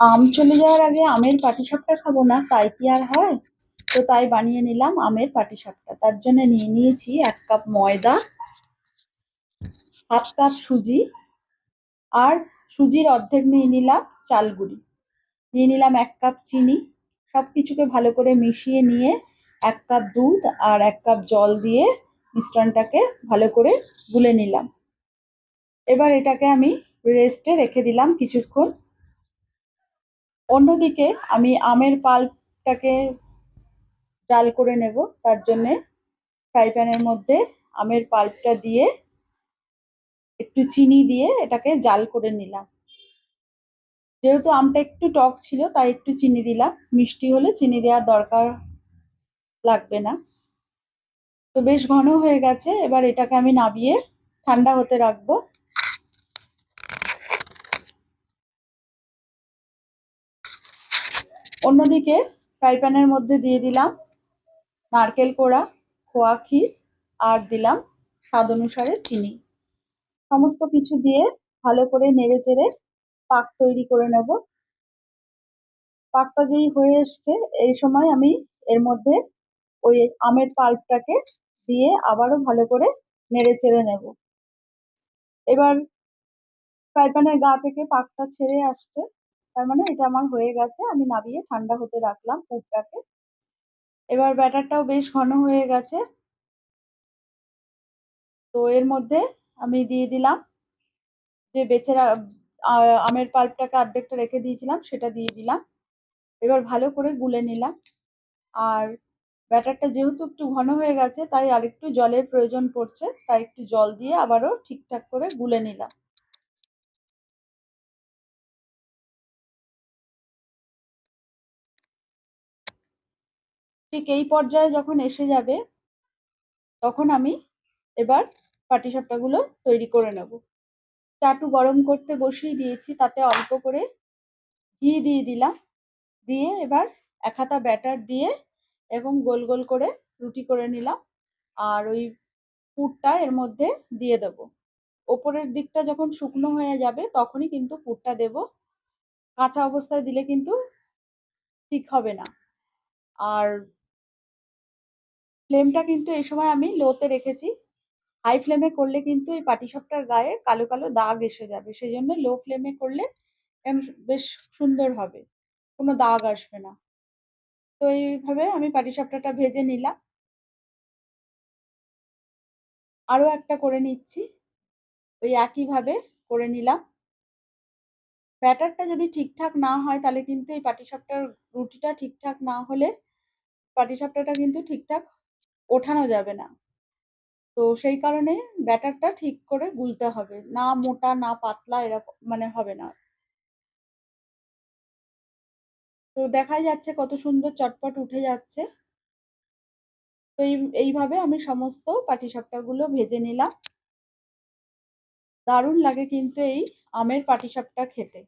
আম চলে যাওয়ার আগে আমের পাটিসাপটা খাব না, তাই কি আর হয়? তো তাই বানিয়ে নিলাম আমের পাটিসাপটা তার জন্য নিয়ে নিয়েছি এক কাপ ময়দা, হাফ কাপ সুজি, আর সুজির অর্ধেক নিয়ে নিলাম চাল গুঁড়ি। নিয়ে নিলাম এক কাপ চিনি সব কিছুকে ভালো করে মিশিয়ে নিয়ে এক কাপ দুধ আর এক কাপ জল দিয়ে মিশ্রণটাকে ভালো করে গুলে নিলাম। এবার এটাকে আমি রেস্টে রেখে দিলাম কিছুক্ষণ। অন্যদিকে আমি আমের পাল্পটাকে জাল করে নেব, তার জন্যে ফ্রাই প্যানের মধ্যে আমের পাল্পটা দিয়ে একটু চিনি দিয়ে এটাকে জাল করে নিলাম। যেহেতু আমটা একটু টক ছিল, তাই একটু চিনি দিলাম। মিষ্টি হলে চিনি দেওয়ার দরকার লাগবে না। তো বেশ ঘন হয়ে গেছে, এবার এটাকে আমি নাবিয়ে ঠান্ডা হতে রাখব। অন্যদিকে ফ্রাই প্যানের মধ্যে দিয়ে দিলাম নারকেল কোড়া, খোয়া ক্ষীর আর দিলাম স্বাদ অনুসারে চিনি। সমস্ত কিছু দিয়ে ভালো করে নেড়ে চেড়ে পাক তৈরি করে নেব। পাকটা যেই হয়ে এসছে, এই সময় আমি এর মধ্যে ওই আমের পাল্পটাকে দিয়ে আবারও ভালো করে নেড়ে চেড়ে নেব। এবার ফ্রাই প্যানের গা থেকে পাকটা ছেড়ে আসছে। তার মানে এটা আমার হয়ে গেছে, আমি নাবিয়ে ঠান্ডা হতে রাখলাম পুরটাকে। এবার ব্যাটারটাও বেশ ঘন হয়ে গেছে। তো এর মধ্যে আমি দিয়ে দিলাম যে বেচে আমের পাল্পটাকে অর্ধেকটা রেখে দিয়েছিলাম, সেটা দিয়ে দিলাম। এবার ভালো করে গুলে নিলাম। আর ব্যাটারটা যেহেতু একটু ঘন হয়ে গেছে, তাই আরেকটু জলের প্রয়োজন পড়ছে, তাই একটু জল দিয়ে আবারও ঠিকঠাক করে গুলে নিলাম। ঠিক এই পর্যায়ে যখন এসে যাবে, তখন আমি এবার পাটিসাপটাগুলো তৈরি করে নেব। চাটু গরম করতে বসিয়ে দিয়েছি, তাতে অল্প করে ঘি দিয়ে দিলাম। দিয়ে এবার এক হাতা ব্যাটার দিয়ে এবং গোল গোল করে রুটি করে নিলাম। আর ওই পুরটা এর মধ্যে দিয়ে দেব। ওপরের দিকটা যখন শুকনো হয়ে যাবে, তখনই কিন্তু পুরটা দেব। কাঁচা অবস্থায় দিলে কিন্তু ঠিক হবে না। আর ফ্লেমটা কিন্তু এই সময় আমি লোতে রেখেছি। হাই ফ্লেমে করলে কিন্তু এই পাটিসাপটার গায়ে কালো কালো দাগ এসে যাবে। সেই জন্য লো ফ্লেমে করলে বেশ সুন্দর হবে। কোনো দাগ আসবে না। তো এইভাবে আমি পাটিসাপটাটা ভেজে নিলাম। আরও একটা করে নিচ্ছি। ওই একইভাবে করে নিলাম। ব্যাটারটা যদি ঠিকঠাক না হয়, তাহলে কিন্তু এই পাটিসাপটার রুটিটা ঠিকঠাক না হলে পাটিসাপটাটা কিন্তু ঠিকঠাক ওঠানো যাবে না। তো সেই কারণে ব্যাটারটা ঠিক করে গুলতে হবে। না মোটা, না পাতলা এরকম মানে হবে না। তো দেখাই যাচ্ছে কত সুন্দর চটপট উঠে যাচ্ছে। তো এই, এইভাবে আমি সমস্ত পাটিসাপটাগুলো ভেজে নিলাম। দারুণ লাগে কিন্তু এই আমের পাটিসাপটা খেতে।